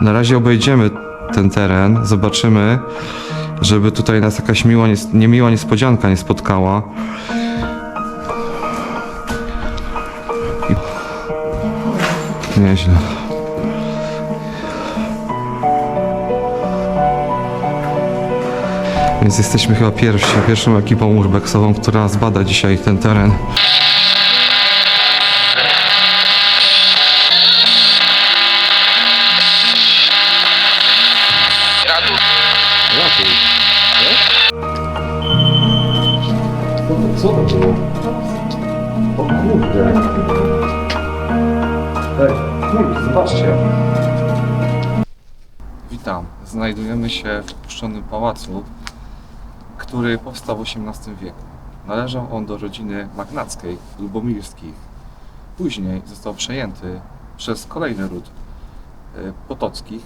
Na razie obejdziemy ten teren, zobaczymy, żeby tutaj nas jakaś miła, niemiła niespodzianka nie spotkała. Nieźle. Więc jesteśmy chyba pierwsi, pierwszą ekipą urbexową, która zbada dzisiaj ten teren. Się w opuszczonym pałacu, który powstał w XVIII wieku. Należał on do rodziny magnackiej Lubomirskich. Później został przejęty przez kolejny ród e, potockich,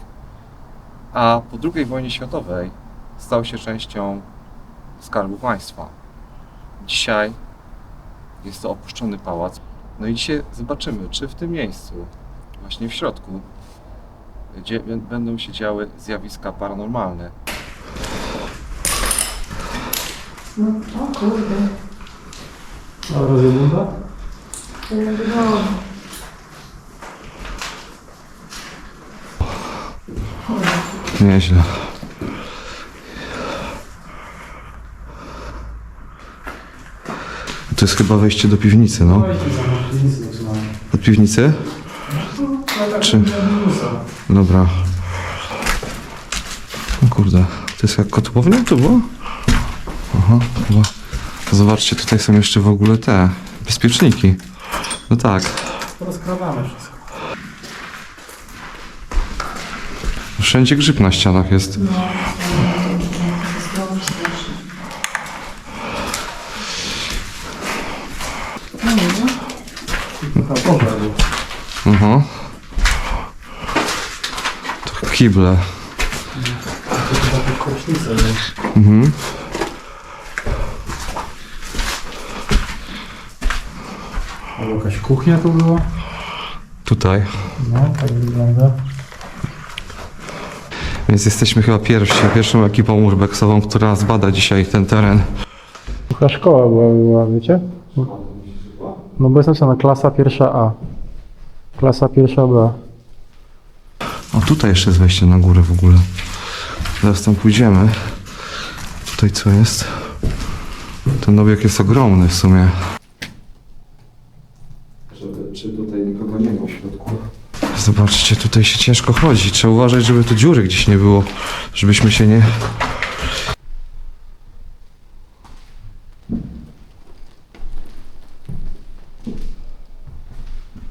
a po II wojnie światowej stał się częścią Skarbu Państwa. Dzisiaj jest to opuszczony pałac. No i dzisiaj zobaczymy, czy w tym miejscu, właśnie w środku, gdzie będą się działy zjawiska paranormalne. O kurde. A rozjebunda? No. Nieźle. To jest chyba wejście do piwnicy, no. Zaczynamy. Od piwnicy? No tak, Czy-. Dobra. O kurde, to jest jak kotłownia to było? Aha, chyba. Zobaczcie, tutaj są jeszcze w ogóle te bezpieczniki. No tak, Rozkradamy wszystko. wszędzie grzyb na ścianach jest. No. No no. Aha. Nie? Mhm. Albo jakaś kuchnia tu była? Tutaj. No, tak wygląda. Więc jesteśmy chyba pierwsi, pierwszą ekipą urbexową, która zbada dzisiaj ten teren. Taka szkoła była, była, wiecie? No bo jest napisana klasa pierwsza A. Klasa pierwsza B. O, tutaj jeszcze jest wejście na górę w ogóle. Zaraz tam pójdziemy. Tutaj co jest? Ten obiekt jest ogromny w sumie. Czy tutaj nikogo nie ma w środku? Zobaczcie, tutaj się ciężko chodzi. Trzeba uważać, żeby tu dziury gdzieś nie było. Żebyśmy się nie...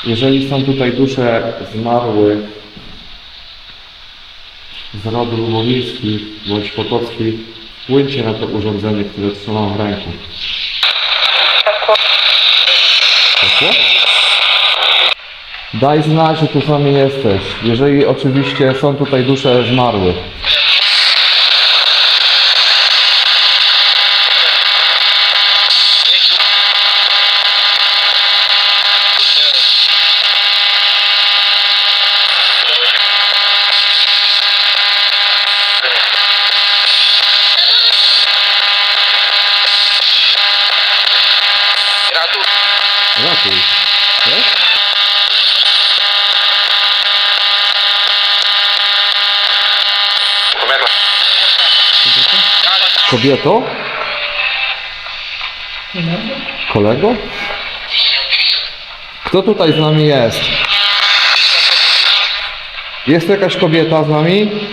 Jeżeli są tutaj dusze zmarłych z rodu lubomirskich bądź potockich, płyńcie na to urządzenie, które trzymam w ręku. Daj znać, że tu z nami jesteś. Jeżeli oczywiście są tutaj dusze zmarłych. Ratuj. Kobieto? Kolego? Kto tutaj z nami jest? Jest jakaś kobieta z nami?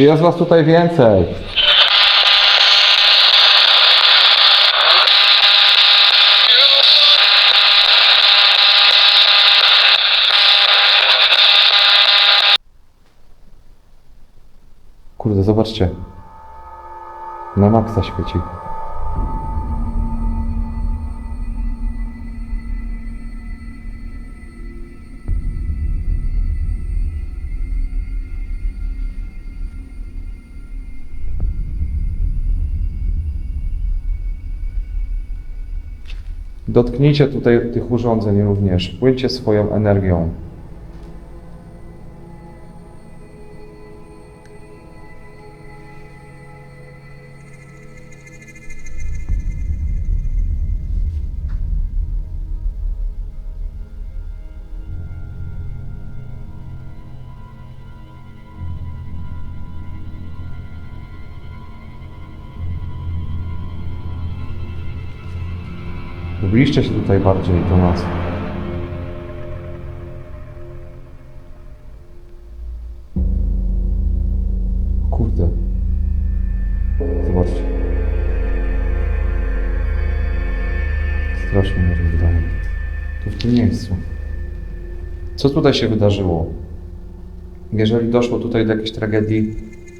Czy jest was tutaj więcej? Kurde, zobaczcie. Na maksa świeci. Dotknijcie tutaj tych urządzeń również. Płyńcie swoją energią. Zbliżcie się tutaj bardziej do nas. Kurde. Zobaczcie. Strasznie mnie wydaje. Tu w tym miejscu. Co tutaj się wydarzyło? Jeżeli doszło tutaj do jakiejś tragedii,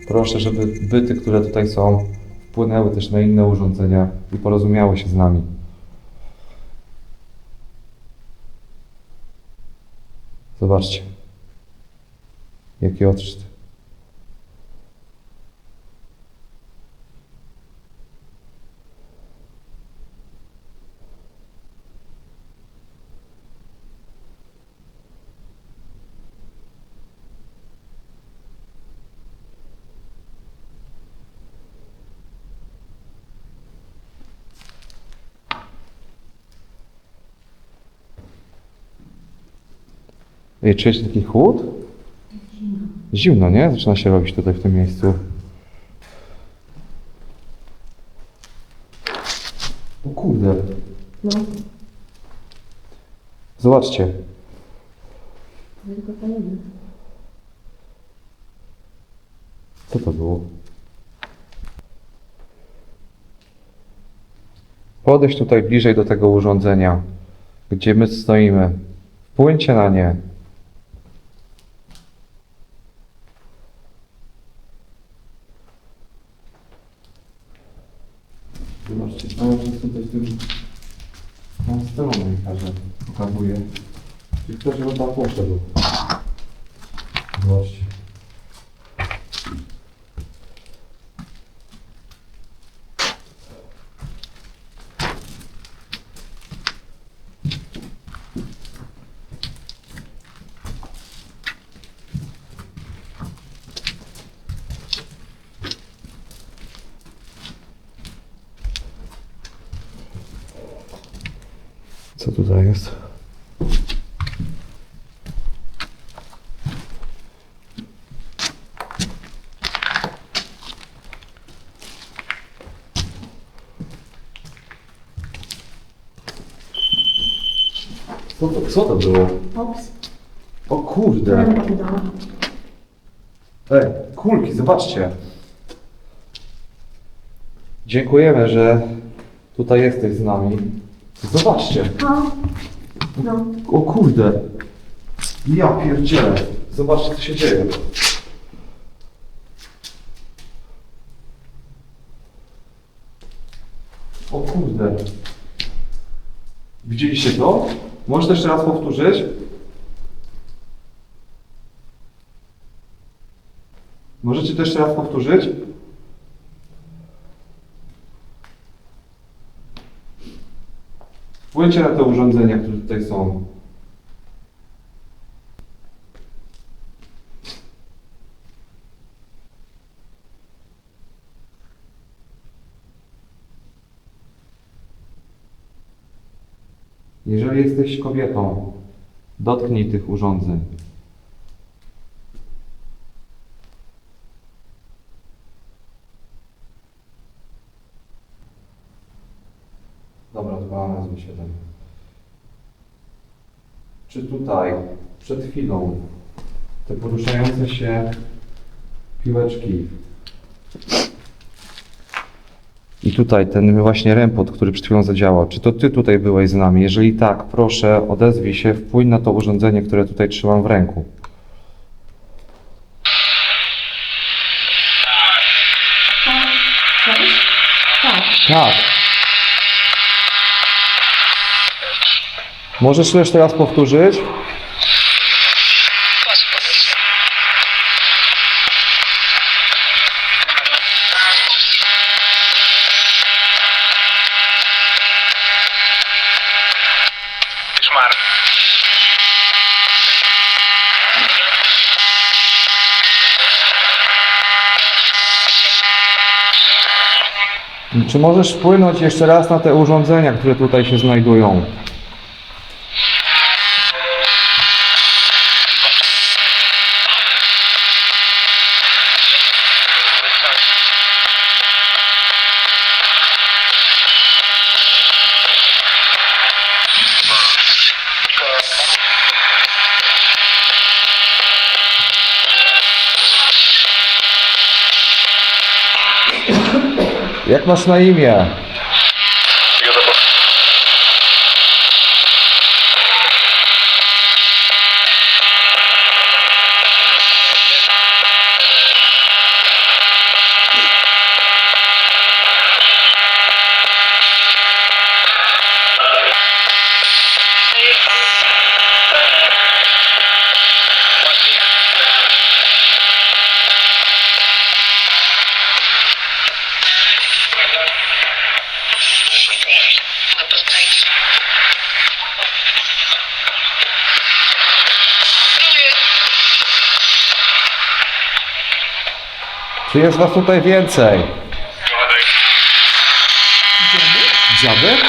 proszę, żeby byty, które tutaj są, wpłynęły też na inne urządzenia i porozumiały się z nami. Zobaczcie. Jaki odczyt. Ej, czujecie taki chłód? Zimno, nie? Zaczyna się robić tutaj w tym miejscu. O kurde. No, Zobaczcie. Co to było? Podejdź tutaj bliżej do tego urządzenia, gdzie my stoimy. Wpłyńcie na nie. Zobaczcie, cały czas tutaj tym tą stroną każę pokazuje. I ktoś tam poszedł. Zobaczcie. Co tutaj jest? Co to, co to było? Ops, O kurde! ręka wydała. Ej, kulki, zobaczcie. Dziękujemy, że tutaj jesteś z nami. Zobaczcie. O, no, O kurde. Ja pierdzielę. Zobaczcie, co się dzieje. O kurde. Widzieliście to? Możesz jeszcze raz powtórzyć? Możecie to jeszcze raz powtórzyć? Wpłyńcie na te urządzenia, które tutaj są. Jeżeli jesteś kobietą, dotknij tych urządzeń. Dobra, to była nazwa 7. Czy tutaj, przed chwilą, te poruszające się piłeczki i tutaj ten właśnie rempot, który przed chwilą zadziałał, czy to ty tutaj byłeś z nami? Jeżeli tak, proszę odezwij się, wpłyń na to urządzenie, które tutaj trzymam w ręku. Tak. Tak. Możesz jeszcze raz powtórzyć? Czy możesz wpłynąć jeszcze raz na te urządzenia, które tutaj się znajdują? Jak masz na imię? Czy jest was tutaj więcej? Dziadek?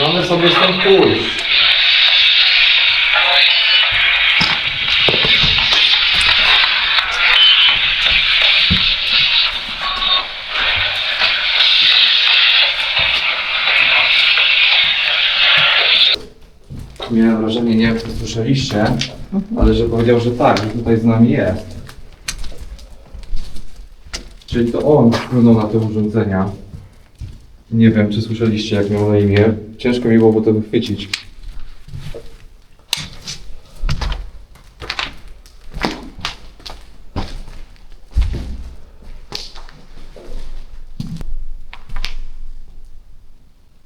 Mamy sobie stąd pójść? Słyszeliście, ale że powiedział, że tak, że tutaj z nami jest. Czyli to on wpłynął na te urządzenia. Nie wiem, czy słyszeliście, jak miał na imię. Ciężko mi było to wychwycić.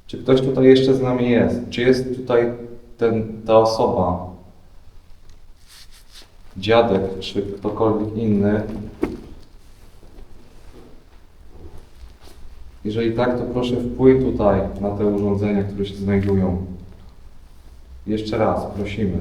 Czy ktoś tutaj jeszcze z nami jest? Czy jest tutaj ten, ta osoba? Dziadek, czy ktokolwiek inny? Jeżeli tak, to proszę wpłyń tutaj na te urządzenia, które się znajdują. Jeszcze raz, prosimy.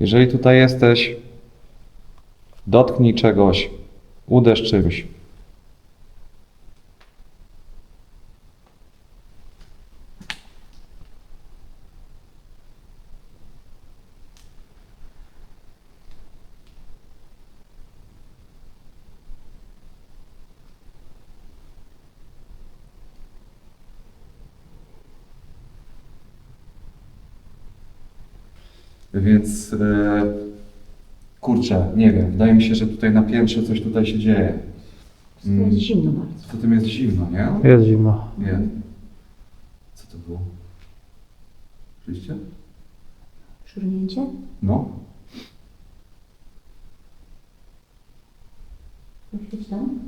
Jeżeli tutaj jesteś, dotknij czegoś, uderz czymś. Więc e, kurczę, nie wiem, wydaje mi się, że tutaj na piętrze coś tutaj się dzieje. Mm. Jest zimno bardzo. Po tym jest zimno, nie? Jest zimno. Nie. Co to było? Słyszcie? Szurnięcie? No. Poświeć tam.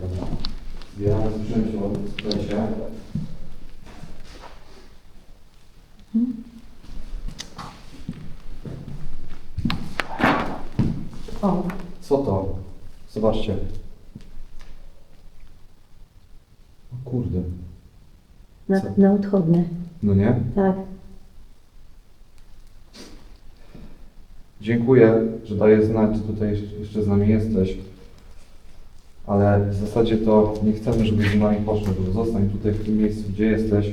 Dobra. Zbieramy sprzęcią, słuchajcie. O, Co to? Zobaczcie. O kurde. na, Co? na odchodne. No nie? Tak. Dziękuję, że dajesz znać, że tutaj jeszcze z nami jesteś. Ale w zasadzie to nie chcemy, żebyś z nami poszedł. Zostań tutaj w tym miejscu, gdzie jesteś.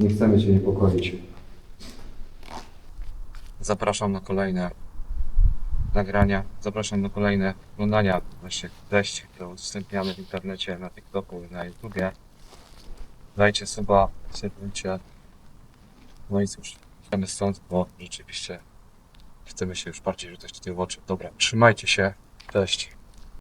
Nie chcemy Cię niepokoić. Zapraszam na kolejne nagrania. Zapraszam na kolejne oglądania naszych treści, które udostępniamy w internecie, na TikToku i na YouTubie. Dajcie suba, subujcie. No i cóż, Idziemy stąd, bo rzeczywiście chcemy się już bardziej rzucać w oczy. Dobra, trzymajcie się. Cześć.